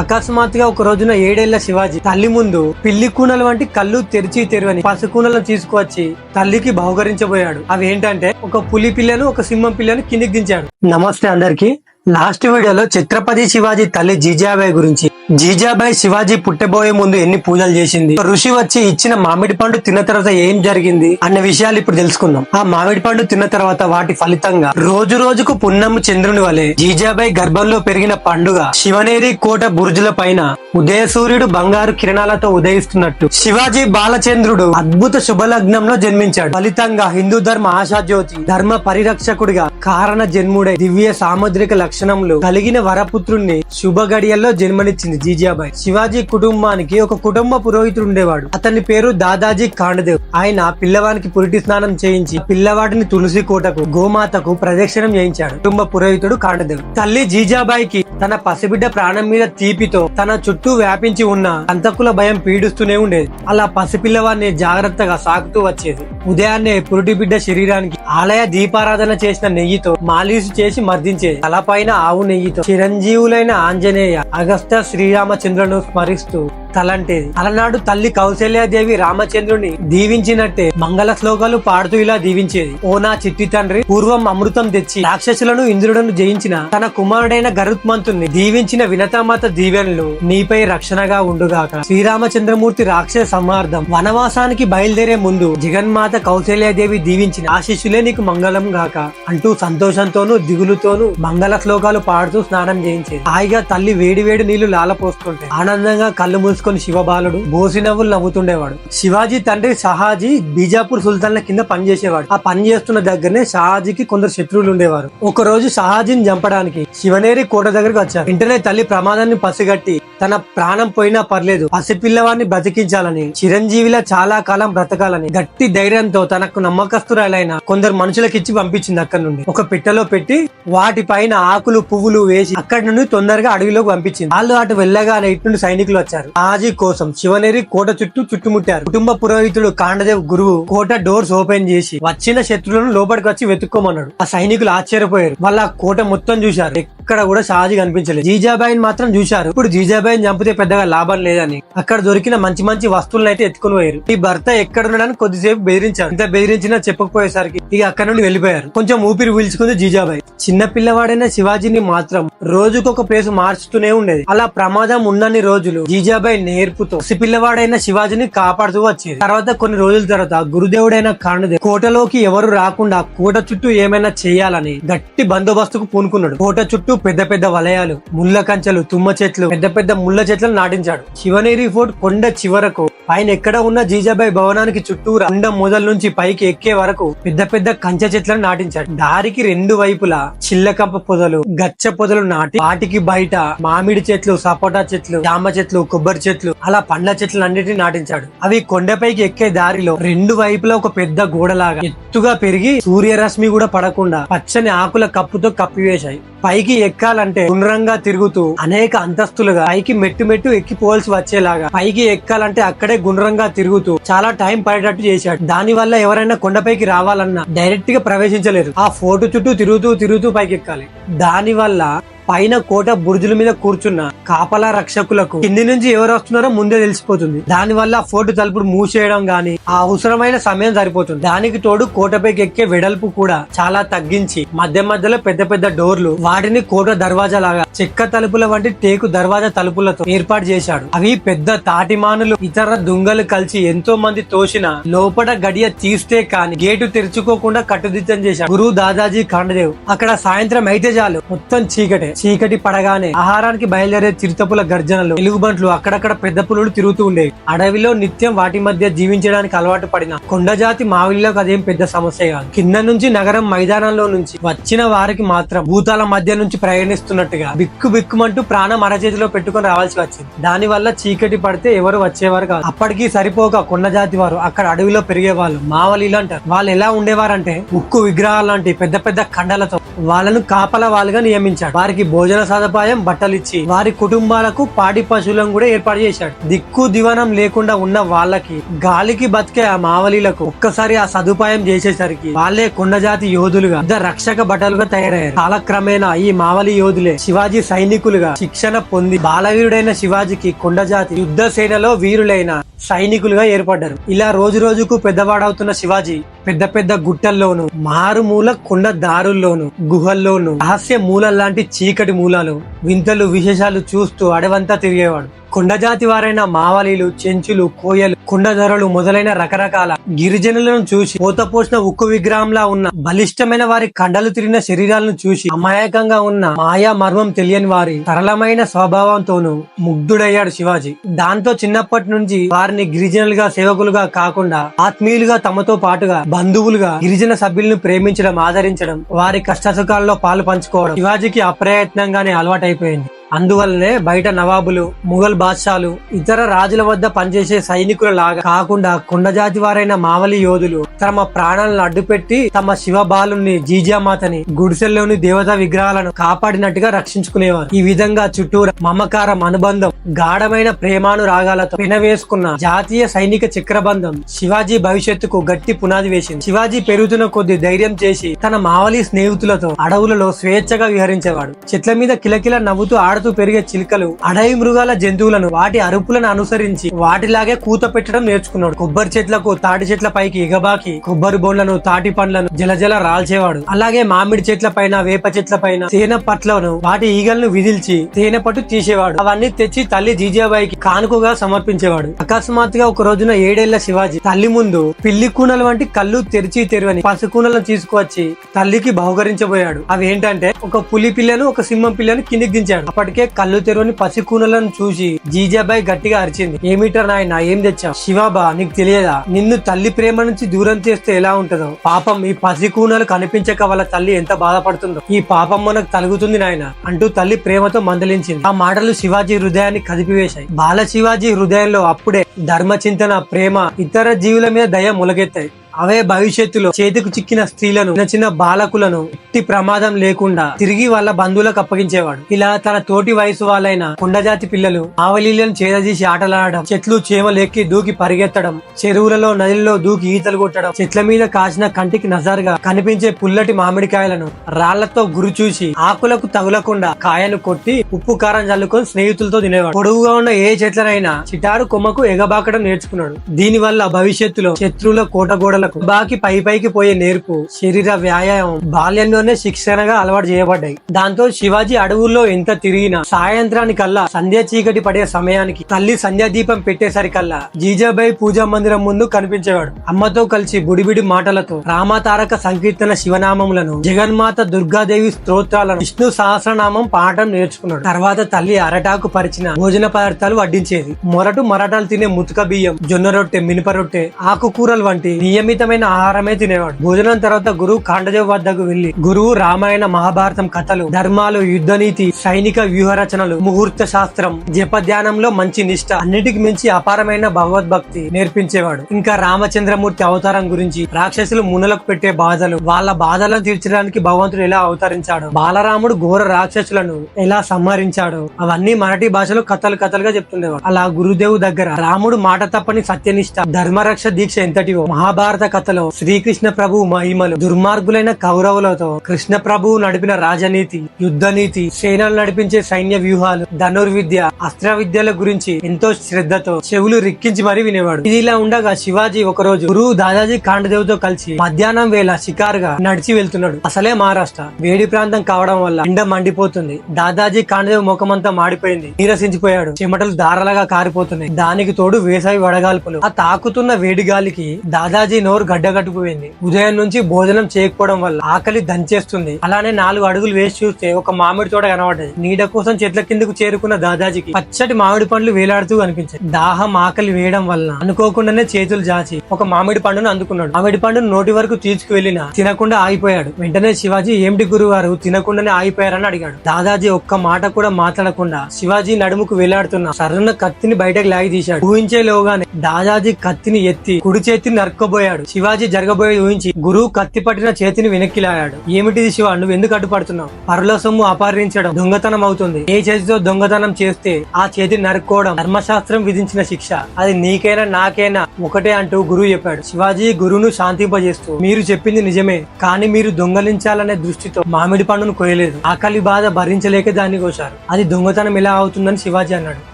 అకస్మాత్తుగా ఒక రోజున ఏడేళ్ళ శివాజీ తల్లి ముందు పిల్లి కూనలు వంటి కళ్ళు తెరిచి తెరువని పసుకూనలను తీసుకువచ్చి తల్లికి బహుకరించబోయాడు. అవి ఏంటంటే ఒక పులి పిల్లను ఒక సింహం పిల్లను కిందికి దించాడు. నమస్తే అందరికి. లాస్ట్ వీడియోలో ఛత్రపతి శివాజీ తల్లి జీజాబాయి గురించి. జీజాబాయి శివాజీ పుట్టబోయే ముందు ఎన్ని పూజలు చేసింది? ఋషి వచ్చి ఇచ్చిన మామిడి పండు తిన్న తర్వాత ఏం జరిగింది? అన్న విషయాలు ఇప్పుడు తెలుసుకుందాం. ఆ మామిడి పండు తిన్న తర్వాత వాటి ఫలితంగా రోజు రోజుకు పున్నమ్మ చంద్రుని వలె జీజాబాయి గర్భంలో పెరిగిన పండుగ శివనేరి కోట బుర్జుల పైన ఉదయ సూర్యుడు బంగారు కిరణాలతో ఉదయిస్తున్నట్టు శివాజీ బాలచంద్రుడు అద్భుత శుభలగ్నంలో జన్మించాడు. ఫలితంగా హిందూ ధర్మ ఆశాజ్యోతి ధర్మ పరిరక్షకుడిగా కారణ జన్ముడై దివ్య సాముద్రిక లక్షణములు కలిగిన వరపుత్రుణ్ణి శుభ గడియల్లో జన్మనిచ్చింది జీజాబాయ్ శివాజీ కుటుంబానికి ఒక కుటుంబ పురోహితుడు ఉండేవాడు. అతని పేరు దాదాజీ కాండదేవ్. ఆయన పిల్లవానికి పురిటి స్నానం చేయించి పిల్లవాడిని తులసి కోటకు గోమాతకు ప్రదక్షిణం చేయించాడు. కుటుంబ పురోహితుడు కాండదేవ్. తల్లి జీజాబాయికి తన పసిబిడ్డ ప్రాణం మీద తీపితో తన చుట్టూ వ్యాపించి ఉన్న అంతకుల భయం పీడిస్తూనే ఉండేది. అలా పసిపిల్లవాడిని జాగ్రత్తగా సాగుతూ వచ్చేది. ఉదయాన్నే పురుటి బిడ్డ శరీరానికి ఆలయ దీపారాధన చేసిన నెయ్యితో మాలీసు చేసి మర్దించేది. తలపైన ఆవు నెయ్యితో చిరంజీవులైన ఆంజనేయ అగస్త్య శ్రీరామచంద్రను స్మరిస్తూ తలంటేది. అలనాడు తల్లి కౌశల్యాదేవి రామచంద్రుని దీవించినట్టే మంగళ శ్లోకాలు పాడుతూ ఇలా దీవించేది. ఓ నా చిట్టి తండ్రి పూర్వం అమృతం తెచ్చి రాక్షసులను ఇంద్రుడను జయించిన తన కుమారుడైన గరుత్మంతుని దీవించిన వినతామాత దీవెనలు నీపై రక్షణగా ఉండుగాక. శ్రీరామచంద్రమూర్తి రాక్షస సమార్థం వనవాసానికి బయలుదేరే ముందు జగన్మాత కౌశల్యాదేవి దీవించిన ఆశిష్యులే నీకు మంగళం గాక అంటూ సంతోషంతోనూ దిగులుతోనూ మంగళ శ్లోకాలు పాడుతూ స్నానం చేయించేది. హాయిగా తల్లి వేడి వేడి నీళ్ళు లాలపోస్తుంటే ఆనందంగా కళ్ళు మూసుకొని శివబాలుడు బోసినవ్వులు నవ్వుతుండేవాడు. శివాజీ తండ్రి షహాజీ బీజాపూర్ సుల్తాన్ల కింద పనిచేసేవాడు. ఆ పని చేస్తున్న దగ్గరనే షహాజీకి కొందరు శత్రువులు ఉండేవారు. ఒక రోజు షహాజీని చంపడానికి శివనేరి కోట దగ్గరకు వచ్చారు. వెంటనే తల్లి ప్రమాదాన్ని పసిగట్టి తన ప్రాణం పోయినా పర్లేదు పసిపిల్లవాడిని బ్రతికించాలని చిరంజీవిలా చాలా కాలం బ్రతకాలని గట్టి ధైర్యంతో తనకు నమ్మకస్తురాలైన కొందరు మనుషులకిచ్చి పంపించింది అక్కడి నుండి. ఒక పిట్టలో పెట్టి వాటి పైన ఆకులు పువ్వులు వేసి అక్కడి నుండి తొందరగా అడవిలోకి పంపించింది. వాళ్ళు అటు వెళ్ళగానే ఇటు నుండి సైనికులు వచ్చారు. ఆజీ కోసం శివనేరి కోట చుట్టూ చుట్టుముట్టారు. కుటుంబ పురోహితుడు కాండదేవ్ గురువు కోట డోర్స్ ఓపెన్ చేసి వచ్చిన శత్రువులను లోపలికి వచ్చి వెతుక్కోమన్నాడు. ఆ సైనికులు ఆశ్చర్యపోయారు. వాళ్ళ కోట మొత్తం చూశారు. అక్కడ కూడా షాజీ కనిపించలేదు. జీజాబాయిని మాత్రం చూశారు. ఇప్పుడు జీజాబాయిని చంపితే పెద్దగా లాభం లేదని. అక్కడ దొరికిన మంచి మంచి వస్తువులను అయితే ఎత్తుకుని పోయారు. ఈ భర్త ఎక్కడ ఉండడానికి కొద్దిసేపు బెదిరించారు. ఇంత బెదిరించినా చెప్పకపోయేసరికి ఇక అక్కడ నుండి వెళ్ళిపోయారు. కొంచెం ఊపిరి పీల్చుకుంది జీజాబాయి. చిన్న పిల్లవాడైన శివాజీని మాత్రం రోజుకొక ప్లేస్ మార్చుతూనే ఉండేది. అలా ప్రమాదం ఉన్నన్ని రోజులు జీజాబాయి నేర్పుతో పిల్లవాడైన శివాజీని కాపాడుతూ వచ్చేది. తర్వాత కొన్ని రోజుల తర్వాత గురుదేవుడైన కాణుదేవ్ కోటలోకి ఎవరు రాకుండా కోట చుట్టూ ఏమైనా చేయాలని గట్టి బందోబస్తుకు పూనుకున్నాడు. కోట చుట్టూ పెద్ద పెద్ద వలయాలు ముళ్ళ కంచెలు తుమ్మ చెట్లు పెద్ద పెద్ద ముళ్ళ చెట్లను నాటించాడు. శివనేరి ఫోర్ట్ కొండ చివరకు పైన ఎక్కడ ఉన్న జీజాబాయి భవనానికి చుట్టూరా కొండ మొదల నుంచి పైకి ఎక్కే వరకు పెద్ద పెద్ద కంచె చెట్లను నాటించాడు. దారికి రెండు వైపులా చిల్లకప్ప పొదలు గచ్చ పొదలు నాటి వాటికి బయట మామిడి చెట్లు సపోటా చెట్లు జామ చెట్లు కొబ్బరి చెట్లు అలా పండ్ల చెట్లు అన్నిటిని నాటించాడు. అవి కొండపైకి ఎక్కే దారిలో రెండు వైపులా ఒక పెద్ద గోడలాగా ఎత్తుగా పెరిగి సూర్యరశ్మి కూడా పడకుండా పచ్చని ఆకుల కప్పుతో కప్పివేశాయి పైకి ఎక్కాలంటే గుండ్రంగా తిరుగుతూ అనేక అంతస్తులుగా పైకి మెట్టు మెట్టు ఎక్కిపోవాల్సి వచ్చేలాగా పైకి ఎక్కాలంటే అక్కడే గుండ్రంగా తిరుగుతూ చాలా టైం పడేటట్టు చేశాడు. దాని వల్ల ఎవరైనా కొండపైకి రావాలన్నా డైరెక్ట్గా ప్రవేశించలేరు ఆ ఫోటో చుట్టూ తిరుగుతూ తిరుగుతూ పైకి ఎక్కాలి దాని వల్ల పైన కోట బురుజుల మీద కూర్చున్న కాపలా రక్షకులకు కింది నుంచి ఎవరు వస్తున్నారో ముందే తెలిసిపోతుంది. దాని వల్ల ఫోర్టు తలుపులు మూసేయడం గాని ఆ అవసరమైన సమయం సరిపోతుంది. దానికి తోడు కోటపైకి ఎక్కే వెడల్పు కూడా చాలా తగ్గించి మధ్య మధ్యలో పెద్ద పెద్ద డోర్లు వాటిని కోట దర్వాజా లాగా చెక్క తలుపుల వంటి టేకు దర్వాజా తలుపులతో ఏర్పాటు చేశాడు. అవి పెద్ద తాటిమానులు ఇతర దుంగలు కలిసి ఎంతో మంది తోసిన లోపల గడియ తీస్తే కాని గేటు తెరుచుకోకుండా కట్టుదిట్టం చేశాడు గురువు దాదాజీ కాండదేవ్ అక్కడ సాయంత్రం అయితే చాలు మొత్తం చీకటే. చీకటి పడగానే ఆహారానికి బయలుదేరే చిరుతపుల గర్జనలు ఎలుగుబంట్లు అక్కడక్కడ పెద్ద పులులు తిరుగుతూ ఉండేవి. అడవిలో నిత్యం వాటి మధ్య జీవించడానికి అలవాటు పడిన కొండజాతి మావిళ్ళకు అదేం పెద్ద సమస్య కాదు. కింద నుంచి నగరం మైదానంలో నుంచి వచ్చిన వారికి మాత్రం భూతాల మధ్య నుంచి ప్రయాణిస్తున్నట్టుగా బిక్కు బిక్కుమంటూ ప్రాణం అరచేతిలో పెట్టుకుని రావాల్సి వచ్చింది. దాని వల్ల చీకటి పడితే ఎవరు వచ్చేవారు కాదు. అప్పటికి సరిపోక కొండజాతి వారు అక్కడ అడవిలో పెరిగే వాళ్ళు మావలీలు అంటారు. వాళ్ళు ఎలా ఉండేవారంటే ఉక్కు విగ్రహాలు లాంటి పెద్ద పెద్ద కండలతో వాళ్ళను కాపల వాళ్ళుగా నియమించాడు వారికి భోజన సదుపాయం బట్టలిచ్చి వారి కుటుంబాలకు పాడి పశువులను కూడా ఏర్పాటు చేశాడు. దిక్కు దివనం లేకుండా ఉన్న వాళ్ళకి గాలికి బతికే ఆ మావలీలకు ఒక్కసారి ఆ సదుపాయం చేసేసరికి వాళ్ళే కొండజాతి యోధులుగా పెద్ద రక్షక బట్టలుగా తయారయ్యారు. కాలక్రమేణా ఈ మావలి యోధులే శివాజీ సైనికులుగా శిక్షణ పొంది బాలవీరుడైన శివాజీకి కొండజాతి యుద్ధ సేనలో వీరులైన సైనికులుగా ఏర్పడ్డారు. ఇలా రోజు రోజుకు పెద్దవాడవుతున్న శివాజీ పెద్ద పెద్ద గుట్టల్లోను మారుమూల కొండ దారుల్లోను గుహల్లోను రహస్య మూలల లాంటి చీకటి మూలాలు వింతలు విశేషాలు చూస్తూ అడవంతా తిరిగేవాడు. కొండజాతి వారైన మావలీలు చెంచులు కోయలు కొండధరలు మొదలైన రకరకాల గిరిజనులను చూసి పోతపోసిన ఉక్కు విగ్రహంలా ఉన్న బలిష్టమైన వారి కండలు తిరిగిన శరీరాలను చూసి అమాయకంగా ఉన్న మాయా మర్మం తెలియని వారి సరళమైన స్వభావంతోనూ ముగ్ధుడయ్యాడు శివాజీ. దాంతో చిన్నప్పటి నుంచి వారిని గిరిజనులుగా సేవకులుగా కాకుండా ఆత్మీయులుగా తమతో పాటుగా బంధువులుగా గిరిజన సభ్యులను ప్రేమించడం ఆదరించడం వారి కష్టసుఖాల్లో పాలు పంచుకోవడం శివాజీకి అప్రయత్నంగానే అలవాటైపోయింది. అందువల్లనే బయట నవాబులు ముఘల్ బాద్షాలు ఇతర రాజుల వద్ద పనిచేసే సైనికుల లాగా కాకుండా కొండజాతి వారైన మావలి యోధులు తమ ప్రాణాలను అడ్డుపెట్టి తమ శివబాలుని జీజామాతని గుడిసెల్లోని దేవతా విగ్రహాలను కాపాడినట్టుగా రక్షించుకునేవారు. ఈ విధంగా చుట్టూరా మమకారం అనుబంధం గాఢమైన ప్రేమానురాగాలతో పినవేసుకున్న జాతీయ సైనిక చక్రబంధం శివాజీ భవిష్యత్తుకు గట్టి పునాది వేసింది. శివాజీ పెరుగుతున్న కొద్ది ధైర్యం చేసి తన మావలి స్నేహితులతో అడవులలో స్వేచ్ఛగా విహరించేవాడు. చెట్ల మీద కిలకిల నవ్వుతూ ఆడుతూ పెరిగే చిలుకలు అడవి మృగాల జంతువులను వాటి అరుపులను అనుసరించి వాటిలాగే కూత పెట్టడం నేర్చుకున్నాడు. కొబ్బరి చెట్లకు తాటి చెట్ల పైకి ఎగబాకి కొబ్బరి బొండ్లను తాటి పండ్లను జలజల రాల్చేవాడు. అలాగే మామిడి చెట్ల పైన వేప చెట్ల పైన తేనె పట్లను వాటి ఈగలను విదిల్చి తేనె పట్టు తీసేవాడు. అవన్నీ తెచ్చి తల్లి జీజాబాయికి కానుకగా సమర్పించేవాడు. అకస్మాత్తుగా ఒక రోజున ఏడేళ్ళ శివాజీ తల్లి ముందు పిల్లి కూనలు వంటి కళ్ళు తెరిచి తెరవని పసుకూనలను తీసుకువచ్చి తల్లికి బహుకరించబోయాడు. అవి ఏంటంటే ఒక పులి పిల్లను ఒక సింహం పిల్లను కిందికి దించాడు. అప్పటికే కళ్ళు తెరవని పసికూనలను చూసి జీజాబాయి గట్టిగా అరిచింది. ఏమిటర్ నాయన? ఏం తెచ్చావు? శివాబా నీకు తెలియదా? నిన్ను తల్లి ప్రేమ నుంచి దూరం చేస్తే ఎలా ఉంటుందో? పాపం ఈ పసికూనలు కనిపించక వాళ్ళ తల్లి ఎంత బాధపడుతుందో. ఈ పాపం మనకు తలుగుతుంది నాయన అంటూ తల్లి ప్రేమతో మందలించింది. ఆ మాటలు శివాజీ హృదయాన్ని కదిపివేశాయి. బాల శివాజీ హృదయంలో అప్పుడే ధర్మ చింతన ప్రేమ ఇతర జీవుల మీద దయ మొలకెత్తాయి. అవే భవిష్యత్తులో చేతికి చిక్కిన స్త్రీలను చిన్న చిన్న బాలకులను ఎట్టి ప్రమాదం లేకుండా తిరిగి వాళ్ళ బంధువులకు అప్పగించేవాడు. ఇలా తన తోటి వయసు వాళ్ళైన కొండజాతి పిల్లలు ఆవలీలను చేరదీసి ఆటలాడడం చెట్లు చేమలెక్కి దూకి పరిగెత్తడం చెరువులలో నదుల్లో దూకి ఈతలు కొట్టడం చెట్ల మీద కాసిన కంటికి నజారుగా కనిపించే పుల్లటి మామిడికాయలను రాళ్ళతో గురి చూసి ఆకులకు తగులకుండా కాయను కొట్టి ఉప్పు కారం చల్లుకొని స్నేహితులతో తినేవాడు. పొడవుగా ఉన్న ఏ చెట్లనైనా చిటారు కొమ్మకు ఎగబాకడం నేర్చుకున్నాడు. దీనివల్ల భవిష్యత్తులో శత్రువుల కోట గోడలకు బాకి పై పైకి పోయే నేర్పు శరీర వ్యాయామం బాల్యంలోనే శిక్షణగా అలవాటు చేయబడ్డాయి. దాంతో శివాజీ అడవుల్లో ఎంత తిరిగినా సాయంత్రానికల్లా సంధ్య చీకటి పడే సమయానికి తల్లి సంధ్యా దీపం పెట్టేసరికల్లా జీజాబాయి పూజా మందిరం ముందు కనిపించేవాడు. అమ్మతో కలిసి బుడిబిడి మాటలతో రామతారక సంకీర్తన శివనామములను జగన్మాత దుర్గాదేవి స్తోత్రాలను విష్ణు సహస్రనామం పాఠం నేర్చుకున్నాడు. తర్వాత తల్లి అరటాకు పరిచిన భోజన పదార్థాలు వడ్డించేది. మొరటు మరాఠాలు తినే ముతుక బియ్యం జొన్న రొట్టె మినప రొట్టె ఆకుకూరలు వంటి నియమితమైన ఆహారమే తినేవాడు. భోజనం తర్వాత గురువు కాండదేవ్ వద్దకు వెళ్ళి గురువు రామాయణ మహాభారతం కథలు ధర్మాలు యుద్ధనీతి సైనిక వ్యూహ రచనలు ముహూర్త శాస్త్రం జపధ్యానంలో మంచి నిష్ట అన్నిటికి మించి అపారమైన భగవద్భక్తి నేర్పించేవాడు. ఇంకా రామచంద్రమూర్తి అవతారం గురించి రాక్షసులు మునులకు పెట్టే బాధలు వాళ్ళ బాధలను తీర్చడానికి భగవంతుడు ఎలా అవతరించాడు బాలరాముడు ఘోర రాక్షసులను ఎలా సంహరించాడు అవన్నీ మరాఠీ భాషలో కథలు కథలుగా చెప్తుండేవాడు. అలా గురుదేవు దగ్గర రాముడు మాట తప్పని సత్యనిష్ట ధర్మరక్ష దీక్ష ఎంతటివో మహాభారత కథలో శ్రీకృష్ణ ప్రభు మహిమలు దుర్మార్గులైన కౌరవులతో కృష్ణ ప్రభువు నడిపిన రాజనీతి యుద్ధనీతి సేనలు నడిపించే సైన్య వ్యూహాలు ధనుర్విద్య అస్త్ర విద్యల గురించి ఎంతో శ్రద్ధతో చెవులు రిక్కించి మరీ వినేవాడు. ఇది ఇలా ఉండగా శివాజీ ఒక రోజు గురువు దాదాజీ కాండదేవ్తో కలిసి మధ్యాహ్నం వేళ షికారుగా నడిచి వెళ్తున్నాడు. అసలే మహారాష్ట్ర. వేడి ప్రాంతం కావడం వల్ల ఎండ మండిపోతుంది. దాదాజీ కాండదేవ్ ముఖమంతా మాడిపోయింది. నీరసించిపోయాడు. చెమటలు దారాలుగా కారిపోతున్నాయి. దానికి తోడు వేసవి వడగాల్పులు. ఆ తాకుతున్న వేడి గాలికి దాదాజీ నోరు గడ్డగట్టుకుపోయింది. ఉదయం నుంచి భోజనం చేయకపోవడం వల్ల ఆకలి దంచేస్తుంది. అలానే నాలుగు అడుగులు వేసి చూస్తే ఒక మామిడి తోట కనబడ్డది. నీడ కోసం చెట్ల కిందకు చేరుకున్న దాదాజీకి పచ్చటి మామిడి పండ్లు వేలాడుతూ కనిపించాయి. దాహం ఆకలి వేయడం వల్ల అనుకోకుండానే చేతులు జాచి ఒక మామిడి పండును అందుకున్నాడు. మామిడి పండును నోటి వరకు తీసుకువెళ్ళినా తినకుండా ఆగిపోయాడు. వెంటనే శివాజీ ఏమిటి గురువారు? తినకుండానే ఆగిపోయారని అడిగాడు. దాదాజీ ఒక్క మాట కూడా మాట్లాడకుండా శివాజీ నడుముకు వేలాడుతున్న సరన్న కత్తిని బయటకు లాగి తీశాడు. ఊహించేలోగానే దాదాజీ కత్తిని ఎత్తి కుడి చేతిని నరుక్కోబోయాడు. వచ్చాడు శివాజీ జరగబోయేది ఊహించి గురువు కత్తి పట్టిన చేతిని వెనక్కి లాగాడు. ఏమిటిది శివ? నువ్వు ఎందుకు అడ్డుపడుతున్నావు పరుల సొమ్ము అపహరించడం దొంగతనం అవుతుంది. ఏ చేతితో దొంగతనం చేస్తే ఆ చేతిని నరుక్కోవడం ధర్మశాస్త్రం విధించిన శిక్ష. అది నీకైనా నాకైనా ఒకటే అంటూ గురువు చెప్పాడు. శివాజీ గురువును శాంతింపజేస్తూ మీరు చెప్పింది నిజమే కానీ మీరు దొంగలించాలనే దృష్టితో మామిడి పండును కోయలేదు ఆకలి బాధ భరించలేక దాన్ని కోశారు. అది దొంగతనం ఎలా అవుతుందని శివాజీ అన్నాడు.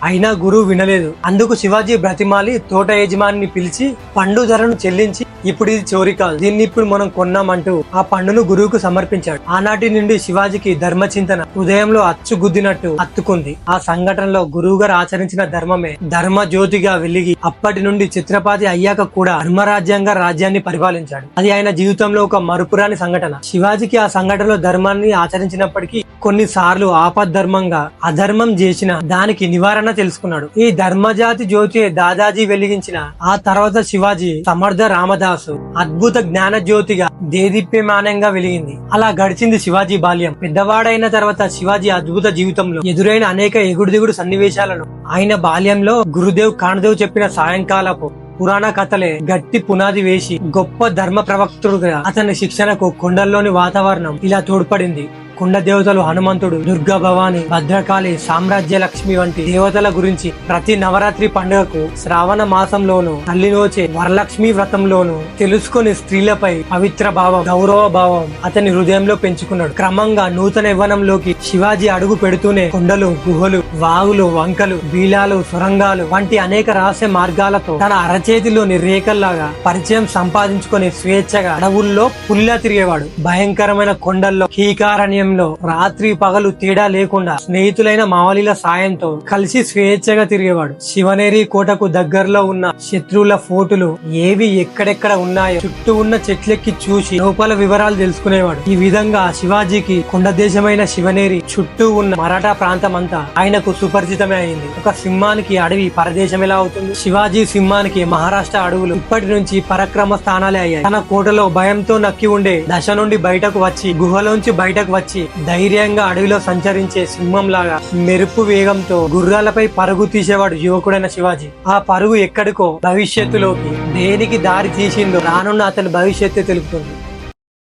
అయినా గురువు వినలేదు. అందుకు శివాజీ బ్రతిమాలి తోట యజమానిని పిలిచి పండు ధరను చెల్లించి ఇప్పుడు ఇది చోరీ కాదు. దీన్ని ఇప్పుడు మనం కొన్నామంటూ ఆ పండును గురువుకు సమర్పించాడు. ఆనాటి నుండి శివాజీకి ధర్మ చింతన హృదయంలో అచ్చు గుద్దినట్టు అత్తుకుంది. ఆ సంఘటనలో గురువు గారు ఆచరించిన ధర్మమే ధర్మ జ్యోతిగా వెలిగి అప్పటి నుండి చిత్రపాతి అయ్యాక కూడా ధర్మరాజ్యంగా రాజ్యాన్ని పరిపాలించాడు. అది ఆయన జీవితంలో ఒక మరుపురాని సంఘటన. శివాజీకి ఆ సంఘటనలో ధర్మాన్ని ఆచరించినప్పటికీ కొన్నిసార్లు ఆపద్ధర్మంగా అధర్మం చేసిన దానికి నివారణ తెలుసుకున్నాడు. ఈ ధర్మజాతి జ్యోతి దాదాజీ వెలిగించిన ఆ తర్వాత శివాజీ సమర్థ రామదాసు అద్భుత జ్ఞాన జ్యోతిగా దేదీప్యమానంగా వెలిగింది. అలా గడిచింది శివాజీ బాల్యం. పెద్దవాడైన తర్వాత శివాజీ అద్భుత జీవితంలో ఎదురైన అనేక ఎగుడు దిగుడు సన్నివేశాలను ఆయన బాల్యంలో గురుదేవ్ కాణదేవ్ చెప్పిన సాయంకాలపు పురాణ కథలే గట్టి పునాది వేసి గొప్ప ధర్మ ప్రవక్తుడుగా అతని శిక్షణకు కొండల్లోని వాతావరణం ఇలా తోడ్పడింది. కొండ దేవతలు హనుమంతుడు దుర్గా భవాని భద్రకాళి సామ్రాజ్య లక్ష్మి వంటి దేవతల గురించి ప్రతి నవరాత్రి పండుగకు శ్రావణ మాసంలోను తల్లినోచే వరలక్ష్మి వ్రతంలోను తెలుసుకొని స్త్రీలపై పవిత్ర భావం గౌరవ భావం అతని హృదయంలో పెంచుకున్నాడు. క్రమంగా నూతన యవ్వనంలోకి శివాజీ అడుగు పెడుతూనే కొండలు గుహలు వాగులు వంకలు బీలాలు సొరంగాలు వంటి అనేక రహస్య మార్గాలతో తన అరచేతిలోని రేఖల్లాగా పరిచయం సంపాదించుకొని స్వేచ్ఛగా అడవుల్లో పుల్లా తిరిగేవాడు. భయంకరమైన కొండల్లో సమయంలో రాత్రి పగలు తేడా లేకుండా స్నేహితులైన మావలీల సాయంతో కలిసి స్వేచ్ఛగా తిరిగేవాడు. శివనేరి కోటకు దగ్గరలో ఉన్న శత్రువుల ఫోటోలు ఏవి ఎక్కడెక్కడ ఉన్నాయో చుట్టూ ఉన్న చెట్లెక్కి చూసి లోపల వివరాలు తెలుసుకునేవాడు. ఈ విధంగా శివాజీకి కొండ దేశమైన శివనేరి చుట్టూ ఉన్న మరాఠా ప్రాంతం అంతా ఆయనకు సుపరిచితమే అయింది. ఒక సింహానికి అడవి పరదేశం ఎలా అవుతుంది? శివాజీ సింహానికి మహారాష్ట్ర అడవులు ఇప్పటి నుంచి పరక్రమ స్థానాలే అయ్యాయి. తన కోటలో భయంతో నక్కి ఉండే దశ నుండి బయటకు వచ్చి గుహలోంచి బయటకు వచ్చి ధైర్యంగా అడవిలో సంచరించే సింహం లాగా మెరుపు వేగంతో గుర్రాలపై పరుగు తీసేవాడు యువకుడైన శివాజీ. ఆ పరుగు ఎక్కడికో భవిష్యత్తులోకి దేనికి దారి తీసిందో రానున్న అతని భవిష్యత్తు తెలుపుతుంది.